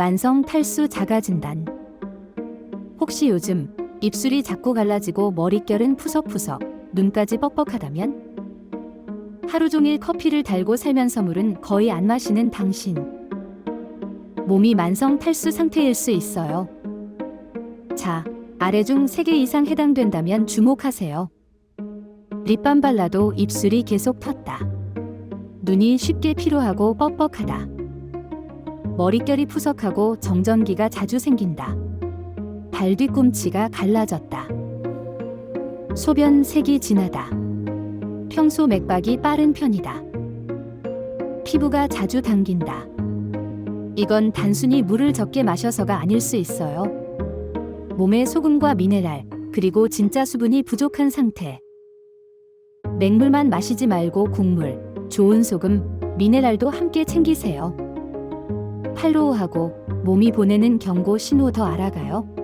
만성 탈수 자가 진단. 혹시 요즘 입술이 자꾸 갈라지고 머릿결은 푸석푸석, 눈까지 뻑뻑하다면? 하루 종일 커피를 달고 살면서 물은 거의 안 마시는 당신. 몸이 만성 탈수 상태일 수 있어요. 자, 아래 중 3개 이상 해당된다면 주목하세요. 립밤 발라도 입술이 계속 텄다. 눈이 쉽게 피로하고 뻑뻑하다. 머릿결이 푸석하고 정전기가 자주 생긴다. 발 뒤꿈치가 갈라졌다. 소변 색이 진하다. 평소 맥박이 빠른 편이다. 피부가 자주 당긴다. 이건 단순히 물을 적게 마셔서가 아닐 수 있어요. 몸에 소금과 미네랄, 그리고 진짜 수분이 부족한 상태. 맹물만 마시지 말고 국물, 좋은 소금, 미네랄도 함께 챙기세요. 팔로우하고 몸이 보내는 경고 신호 더 알아가요.